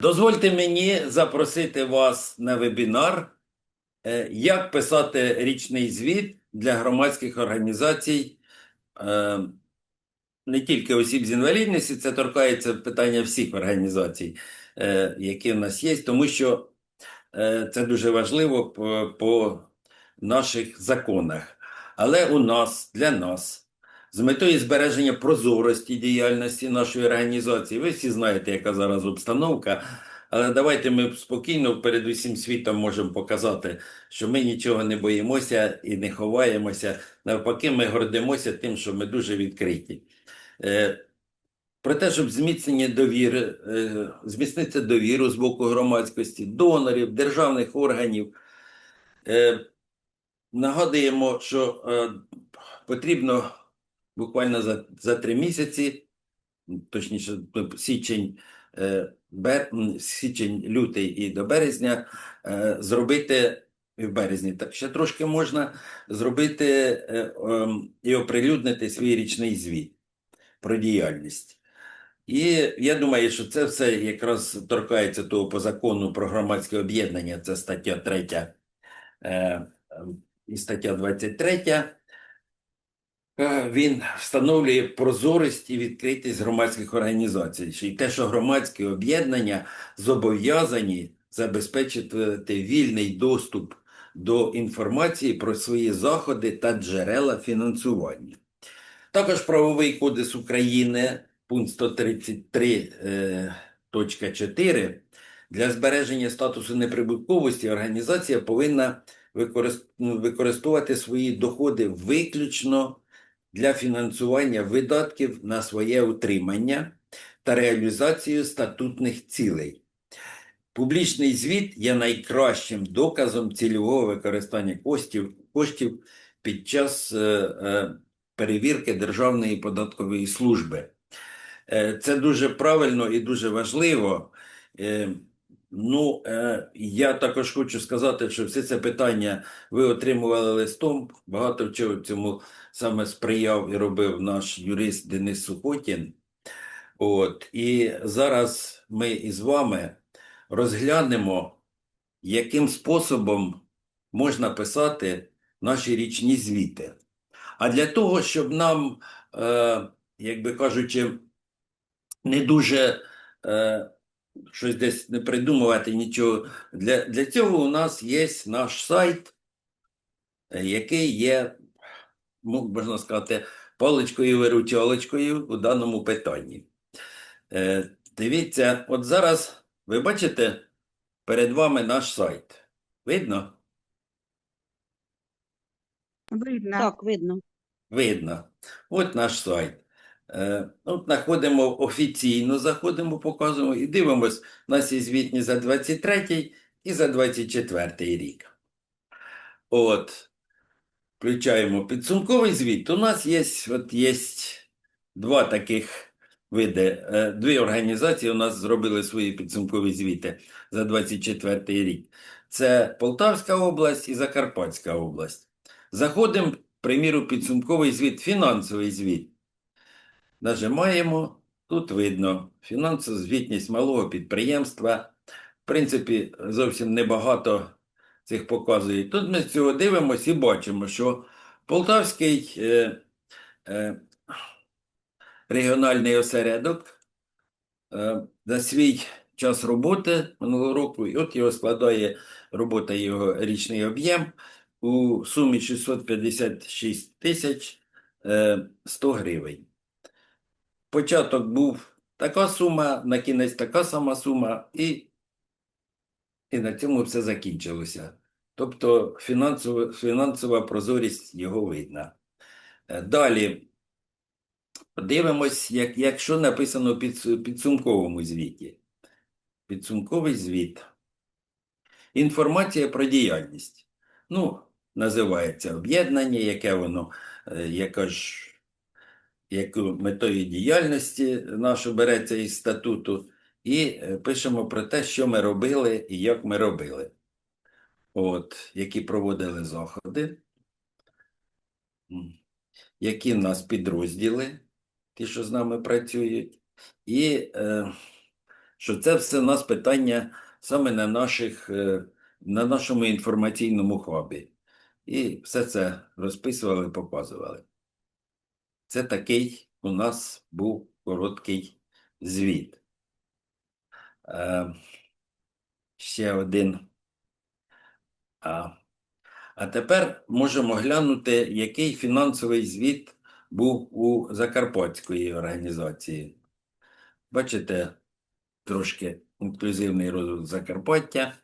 Дозвольте мені запросити вас на вебінар, е, як писати річний звіт для громадських організацій, е, не тільки осіб з інвалідністю, це торкається питання всіх організацій, е, які в нас є, тому що це дуже важливо по наших законах. Але у нас, для нас, з метою збереження прозорості діяльності нашої організації, ви всі знаєте, яка зараз обстановка, але давайте ми спокійно перед усім світом можемо показати, що ми нічого не боїмося і не ховаємося. Навпаки, ми гордимося тим, що ми дуже відкриті. Е, Про те, щоб зміцнення довіри, е, зміцнити довіру з боку громадськості, донорів, державних органів. Е, Нагадуємо, що потрібно буквально за, за три місяці, точніше, січень, е, бер, січень, лютий і до березня, е, зробити і в березні, так ще трошки можна зробити е, ем, і оприлюднити свій річний звіт про діяльність. І я думаю, що це все якраз торкається того по закону про громадське об'єднання, це стаття 3 е, е, і стаття 23. Е, Він встановлює прозорість і відкритість громадських організацій. І те, що громадські об'єднання зобов'язані забезпечити вільний доступ до інформації про свої заходи та джерела фінансування. Також Правовий кодекс України, пункт 133.4, для збереження статусу неприбутковості організація повинна використ- використовувати свої доходи виключно для фінансування видатків на своє утримання та реалізацію статутних цілей. Публічний звіт є найкращим доказом цільового використання коштів, коштів під час е, е, перевірки Державної податкової служби. Е, Це дуже правильно і дуже важливо. Е, Ну, е, я також хочу сказати, що все це питання ви отримували листом. Багато чого цьому саме сприяв і робив наш юрист Денис Сухотін. От, і зараз ми із вами розглянемо, яким способом можна писати наші річні звіти. А для того, щоб нам, е, як би кажучи, не дуже е, щось десь не придумувати нічого. Для, для цього у нас є наш сайт, е, який є, можна сказати, паличкою-виручалочкою у даному питанні. Е, дивіться, от зараз ви бачите перед вами наш сайт. Видно? Видно. Так, видно. Видно. От наш сайт. Е, От знаходимо офіційно, заходимо, показуємо і дивимось, у нас є звітні за 23 і за 24 рік. От. Включаємо підсумковий звіт. У нас є, от є два таких види. Е, Дві організації у нас зробили свої підсумкові звіти за 24 рік. Це Полтавська область і Закарпатська область. Заходимо, приміру, підсумковий звіт, фінансовий звіт. Нажимаємо, тут видно фінансова звітність малого підприємства. В принципі, зовсім небагато цих показує. Тут ми з цього дивимося і бачимо, що Полтавський е, е, регіональний осередок е, за свій час роботи минулого року, і от його складає робота його річний об'єм у сумі 656 тисяч е, 100 гривень. Початок був така сума, на кінець така сама сума, і, і на цьому все закінчилося. Тобто фінансова, фінансова прозорість його видна. Е, Далі подивимось, як, якщо написано в підс- підсумковому звіті. Підсумковий звіт. Інформація про діяльність. Ну, називається об'єднання, яке воно, е, яка ж яку метою діяльності нашу береться із статуту, і е, пишемо про те, що ми робили і як ми робили. От, які проводили заходи, які в нас підрозділи, ті, що з нами працюють, і е, що це все у нас питання саме на, наших, е, на нашому інформаційному хабі. І все це розписували, показували. Це такий у нас був короткий звіт. Е, ще один. А, а тепер можемо глянути, який фінансовий звіт був у Закарпатської організації. Бачите, трошки інклюзивний розвиток Закарпаття.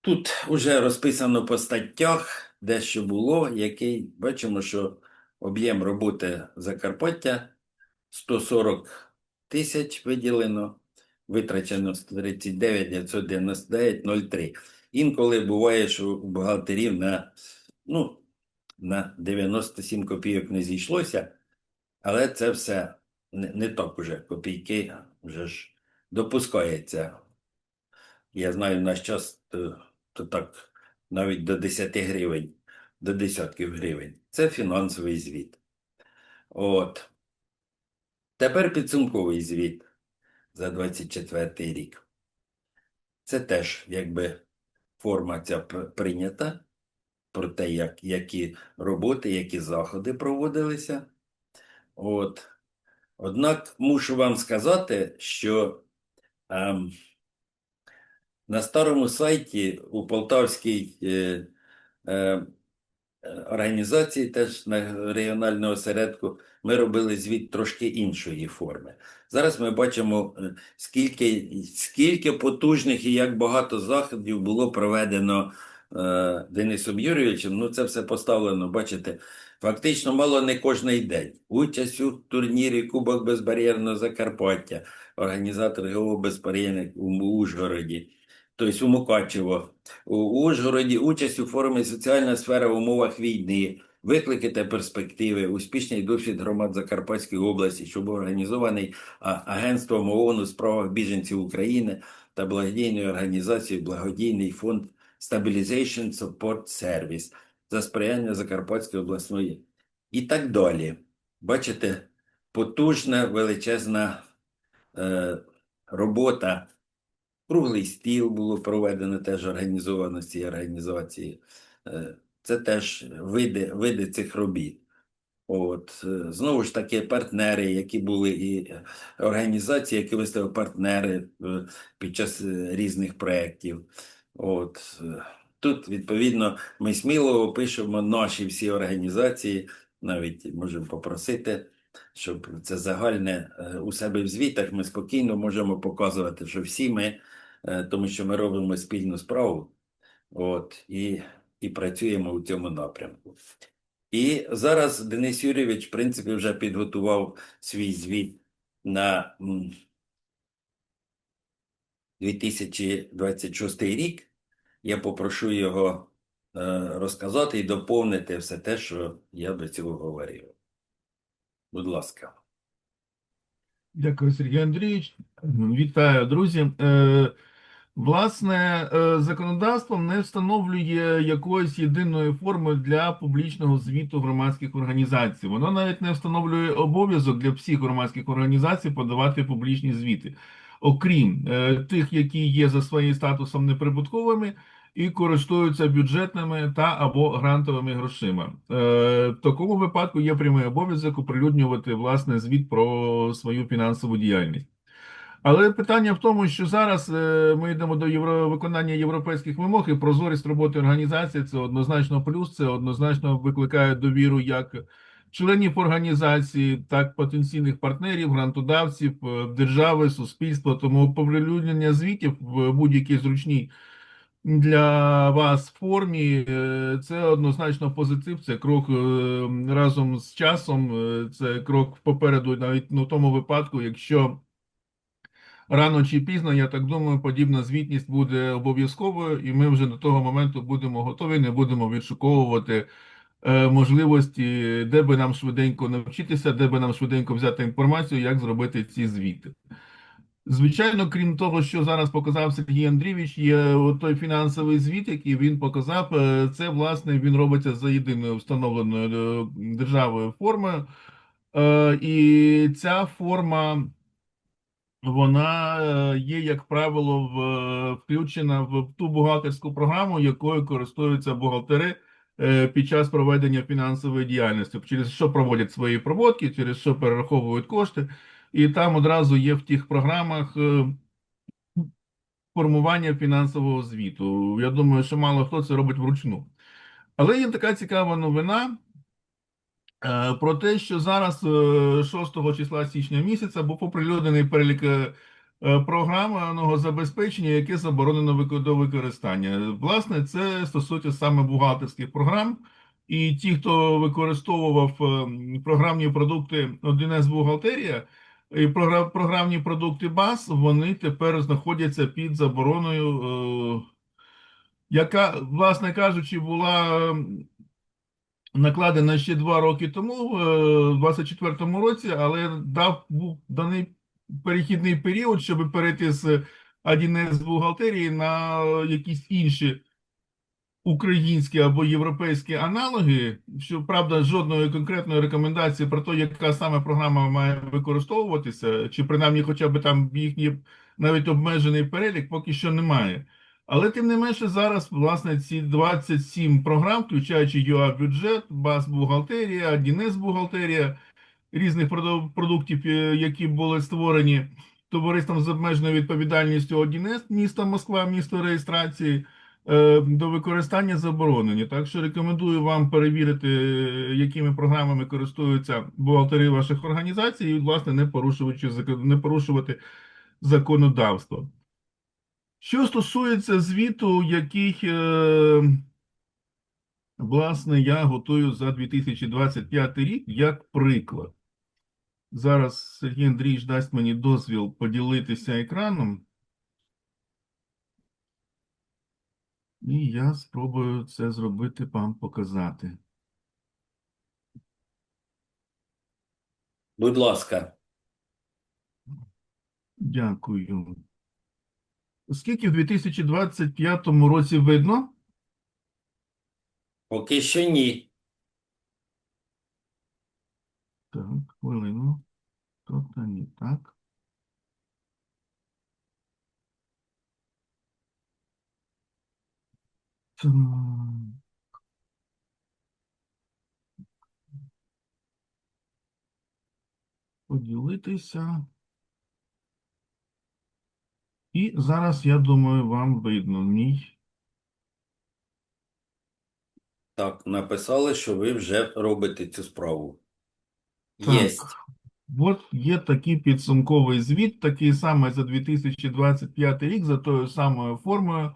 Тут вже розписано по статтях, де що було, який бачимо, що об'єм роботи Закарпаття 140 тисяч виділено, витрачено 139 999 03. Інколи буває, що у бухгалтерів на, ну, на 97 копійок не зійшлося, але це все не, не так уже. Копійки вже ж допускається. Я знаю, в наш час то, то так навіть до 10 гривень, до десятків гривень. Це фінансовий звіт. От. Тепер підсумковий звіт за 24 рік. Це теж якби форма ця прийнята про те, як, які роботи, які заходи проводилися. От. Однак мушу вам сказати, що ем, на старому сайті у Полтавській е, е, організації, теж на регіонального осередку, ми робили звіт трошки іншої форми. Зараз ми бачимо, е, скільки, скільки потужних і як багато заходів було проведено е, Денисом Юрійовичем. Ну, це все поставлено, бачите, фактично мало не кожний день. Участь у турнірі Кубок Безбар'єрного Закарпаття, організатор ГО Безбар'єрник у Ужгороді, тобто у Мукачево. У Ужгороді участь у форумі Соціальна сфера в умовах війни, виклики та перспективи, успішний досвід громад Закарпатської області, що був організований Агентством ООН у справах біженців України та благодійною організацією Благодійний фонд Stabilization Support Service за сприяння Закарпатської обласної і так далі. Бачите, потужна величезна е, робота. Круглий стіл було проведено теж організовано цієї організації. Е, Це теж види, види цих робіт. От, е, знову ж таки, партнери, які були і е, організації, які виставили партнери під час різних проєктів. От, тут, відповідно, ми сміло опишемо наші всі організації, навіть можемо попросити, щоб це загальне у себе в звітах ми спокійно можемо показувати, що всі ми, тому що ми робимо спільну справу от, і, і працюємо у цьому напрямку. І зараз Денис Юрійович, в принципі, вже підготував свій звіт на 2026 рік. Я попрошу його е, розказати і доповнити все те, що я до цього говорив. Будь ласка. Дякую, Сергій Андрійович. Вітаю, друзі. Власне, е, законодавством не встановлює якоїсь єдиної форми для публічного звіту громадських організацій. Воно навіть не встановлює обов'язок для всіх громадських організацій подавати публічні звіти, окрім е, тих, які є за своїм статусом неприбутковими і користуються бюджетними та або грантовими грошима. Е, В такому випадку є прямий обов'язок оприлюднювати власне звіт про свою фінансову діяльність. Але питання в тому, що зараз е, ми йдемо до євро... виконання європейських вимог, і прозорість роботи організації це однозначно плюс, це однозначно викликає довіру як членів організації, так потенційних партнерів, грантодавців, е, держави, суспільства. Тому оприлюднення звітів в будь-якій зручній для вас формі е, це однозначно позитив. Це крок разом з часом. Це крок попереду, навіть на тому випадку, якщо. Рано чи пізно, я так думаю, подібна звітність буде обов'язковою, і ми вже до того моменту будемо готові, не будемо відшуковувати е, можливості, де би нам швиденько навчитися, де би нам швиденько взяти інформацію, як зробити ці звіти. Звичайно, крім того, що зараз показав Сергій Андрійович, є той фінансовий звіт, який він показав. е, Це власне він робиться за єдиною встановленою е, державою формою, і ця форма вона е, є, як правило, в, е, включена в ту бухгалтерську програму, якою користуються бухгалтери е, під час проведення фінансової діяльності, через що проводять свої проводки, через що перераховують кошти, і там одразу є в тих програмах формування фінансового звіту. Я думаю, що мало хто це робить вручну. Але є така цікава новина. Е, Про те, що зараз е, 6 числа січня місяця був оприлюднений перелік е, е, програмного забезпечення, яке заборонено до використання. Власне, це стосується саме бухгалтерських програм. І ті, хто використовував е, програмні продукти 1С бухгалтерія і програмні продукти БАС, вони тепер знаходяться під забороною, е, яка, власне кажучи, була накладена ще два роки тому, е, в 24-му році, але дав був даний перехідний період, щоб перейти з 1С бухгалтерії на якісь інші українські або європейські аналоги. Щоправда, жодної конкретної рекомендації про те, яка саме програма має використовуватися, чи принаймні хоча б там їхній навіть обмежений перелік, поки що немає. Але тим не менше зараз, власне, ці 27 програм, включаючи UA бюджет, БАС бухгалтерія, 1С бухгалтерія, різних продуктів, е, які були створені товариством з обмеженою відповідальністю 1С міста Москва, місто реєстрації, е, до використання заборонені. Так що рекомендую вам перевірити, е, якими програмами користуються бухгалтери ваших організацій, і, власне, не порушуючи закон- не порушувати законодавство. Що стосується звіту, який, е, власне, я готую за 2025 рік як приклад. Зараз Сергій Андрійович дасть мені дозвіл поділитися екраном. І я спробую це зробити, вам показати. Будь ласка. Дякую. Скільки в 2025 році видно? Поки що ні. Так, хвилину. Тобто не так. Так. Поділитися. І зараз, я думаю, вам видно мій. Так, написали, що ви вже робите цю справу. Так. Єсть. От є такий підсумковий звіт, такий самий за 2025 рік, за тою самою формою,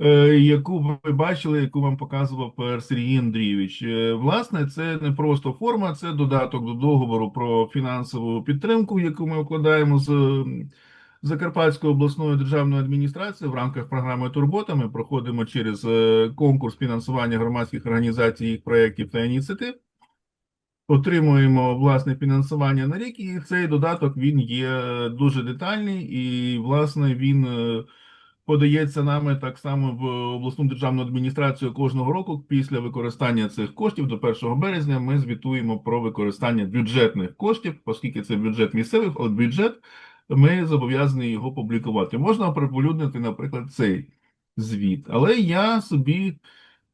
е, яку ви бачили, яку вам показував е, Сергій Андрійович. Е, Власне, це не просто форма, це додаток до договору про фінансову підтримку, яку ми укладаємо з м, Закарпатською обласною державною адміністрацією в рамках програми Турбота. Ми проходимо через е, конкурс фінансування громадських організацій, їх проєктів та ініціатив отримуємо власне фінансування на рік, і цей додаток він є дуже детальний, і власне він е, подається нами так само в обласну державну адміністрацію кожного року. Після використання цих коштів до 1 березня ми звітуємо про використання бюджетних коштів, оскільки це бюджет місцевих, от бюджет ми зобов'язані його публікувати. Можна оприлюднити, наприклад, цей звіт, але я собі.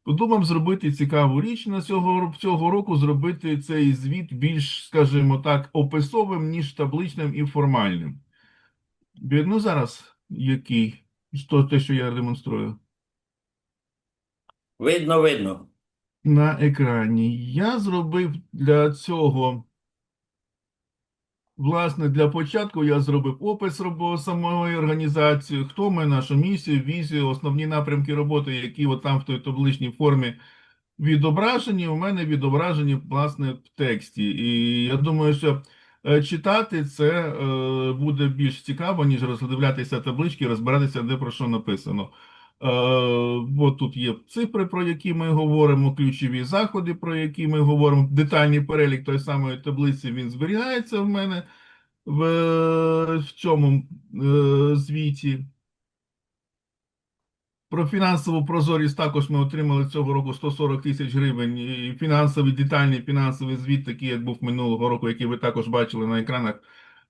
Подумав зробити цікаву річ на цього, цього року, зробити цей звіт більш, скажімо так, описовим, ніж табличним і формальним. Видно зараз, який, що, те, що я демонструю Видно, видно. на екрані. Я зробив для цього, власне, для початку я зробив опис робо- самої організації, хто ми, нашу місію, візію, основні напрямки роботи, які от там в той табличній формі відображені, у мене відображені, власне, в тексті. І я думаю, що е, читати це е, буде більш цікаво, ніж роздивлятися таблички, розбиратися, де про що написано. Е, От тут є цифри, про які ми говоримо, ключові заходи, про які ми говоримо. Детальний перелік той самої таблиці він зберігається в мене в, в цьому е, звіті. Про фінансову прозорість також ми отримали цього року 140 тисяч гривень. І фінансовий детальний фінансовий звіт, такий як був минулого року, який ви також бачили на екранах,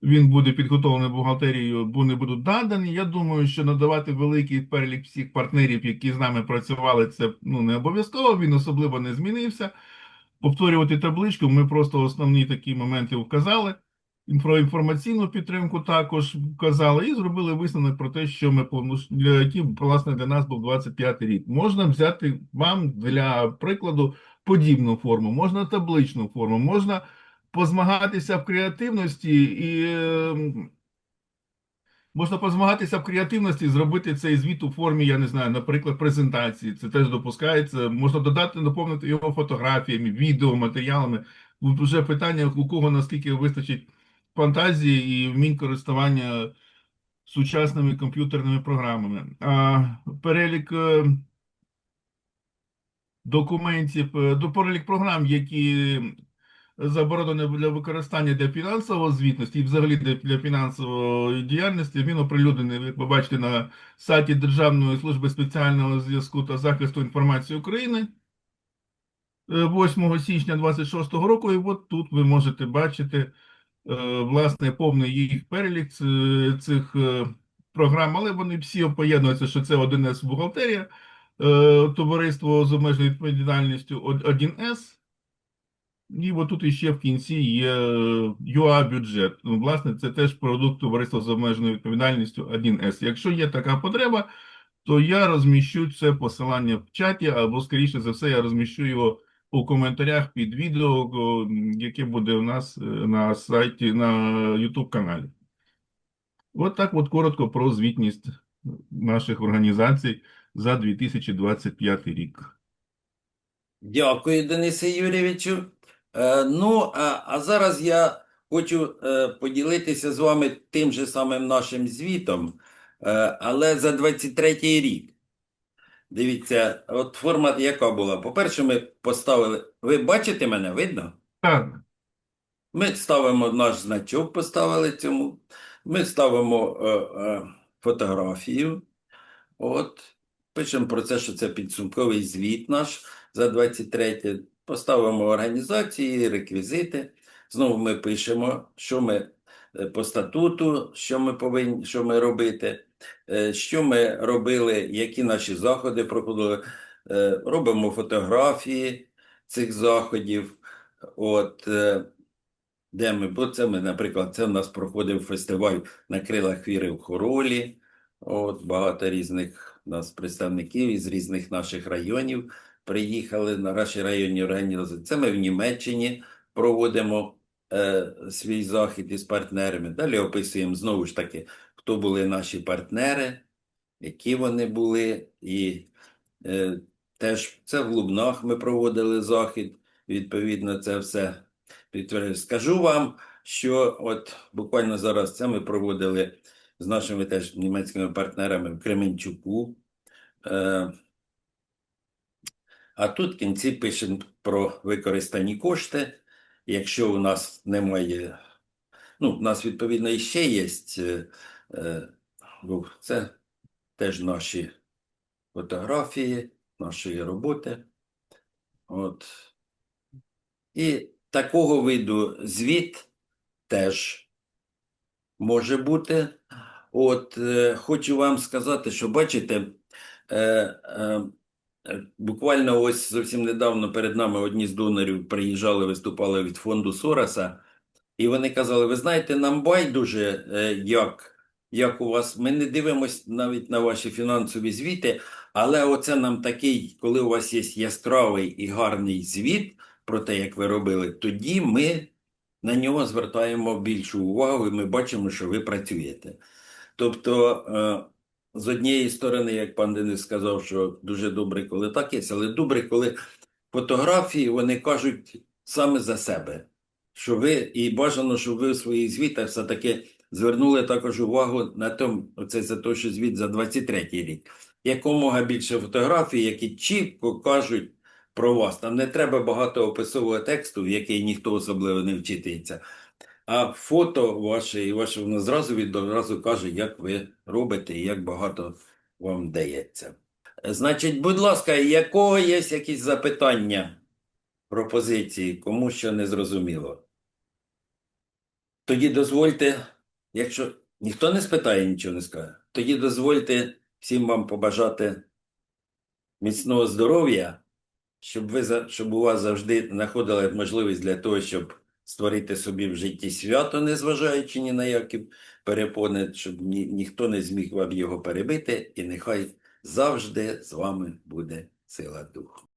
він буде підготовлений бухгалтерією, вони будуть надані. Я думаю, що надавати великий перелік всіх партнерів, які з нами працювали, це ну, не обов'язково, він особливо не змінився. Повторювати табличку, ми просто основні такі моменти вказали. Про інформаційну підтримку також вказали і зробили висновок про те, що ми для які власне для нас був 25 рік. Можна взяти вам для прикладу подібну форму, можна табличну форму, можна позмагатися в креативності і е, можна позмагатися в креативності, зробити цей звіт у формі, я не знаю, наприклад, презентації. Це теж допускається. Можна додати, наповнити його фотографіями, відео, матеріалами. Вже питання, у кого наскільки вистачить фантазії і вмінь користування сучасними комп'ютерними програмами. А перелік е, документів, е, до перелік програм, які заборонені для використання для фінансової звітності і взагалі для, фінансової діяльності, він оприлюднений, як ви бачите, на сайті Державної служби спеціального зв'язку та захисту інформації України. е, 8 січня 26 року, і от тут ви можете бачити е, власне повний їх перелік цих е, програм, але вони всі поєднуються, що це 1С бухгалтерія, е, товариство з обмеженою відповідальністю 1С. І от тут іще в кінці є ЮА бюджет. Ну, власне, це теж продукт товариства з обмеженою відповідальністю 1С. Якщо є така потреба, то я розміщу це посилання в чаті, або, скоріше за все, я розміщу його у коментарях під відео, яке буде у нас е, на сайті, на YouTube каналі. От так от коротко про звітність наших організацій за 2025 рік. Дякую, Денисе Юрійовичу. Е, ну, а, а зараз я хочу е, поділитися з вами тим же самим нашим звітом, е, але за 23-й рік. Дивіться, от формат яка була. По-перше, ми поставили. Ви бачите мене, видно? Так, Ми ставимо наш значок, поставили цьому. Ми ставимо е, е, фотографію. От. Пишемо про це, що це підсумковий звіт наш за 23. Поставимо організації, реквізити. Знову ми пишемо, що ми е, по статуту, що ми повинні, що ми робити, е, що ми робили, які наші заходи проходили. Е, Робимо фотографії цих заходів. От, де ми, бо це ми, наприклад, це в нас проходив фестиваль на крилах віри в Хоролі. От багато різних у нас представників із різних наших районів приїхали на наші районні організації. Це ми в Німеччині проводимо е, свій захід із партнерами. Далі описуємо знову ж таки, хто були наші партнери, які вони були, і е, теж це в Лубнах ми проводили захід. Відповідно, це все підтверджую. Скажу вам, що от буквально зараз це ми проводили з нашими теж німецькими партнерами в Кременчуку. Е, а тут в кінці пишемо про використані кошти. Якщо у нас немає, ну, у нас відповідно і ще є, е, е, це теж наші фотографії, нашої роботи. От. І такого виду звіт теж може бути. От е, хочу вам сказати, що бачите, е, е, буквально ось зовсім недавно перед нами одні з донорів приїжджали, виступали від фонду Сороса, і вони казали: ви знаєте, нам байдуже, е, як, як у вас, ми не дивимося навіть на ваші фінансові звіти, але оце нам такий, коли у вас є яскравий і гарний звіт про те, як ви робили, тоді ми на нього звертаємо більшу увагу, і ми бачимо, що ви працюєте. Тобто, е, з однієї сторони, як пан Денис сказав, що дуже добре, коли так є, але добре, коли фотографії вони кажуть саме за себе. Що ви, і бажано, щоб ви в своїх звітах все-таки звернули також увагу на тому, оце за те, що звіт за 23-й рік. Якомога більше фотографій, які чітко кажуть про вас. Там не треба багато описового тексту, в який ніхто особливо не вчитується. А фото ваше і ваше воно зразу відразу каже, як ви робите і як багато вам дається. Значить, будь ласка, якого є якісь запитання, пропозиції, кому що не зрозуміло? Тоді дозвольте Якщо ніхто не спитає, нічого не скаже, тоді дозвольте всім вам побажати міцного здоров'я, щоб ви щоб у вас завжди знаходили можливість для того, щоб створити собі в житті свято, незважаючи ні на які перепони, щоб ні, ніхто не зміг вам його перебити, і нехай завжди з вами буде сила духу.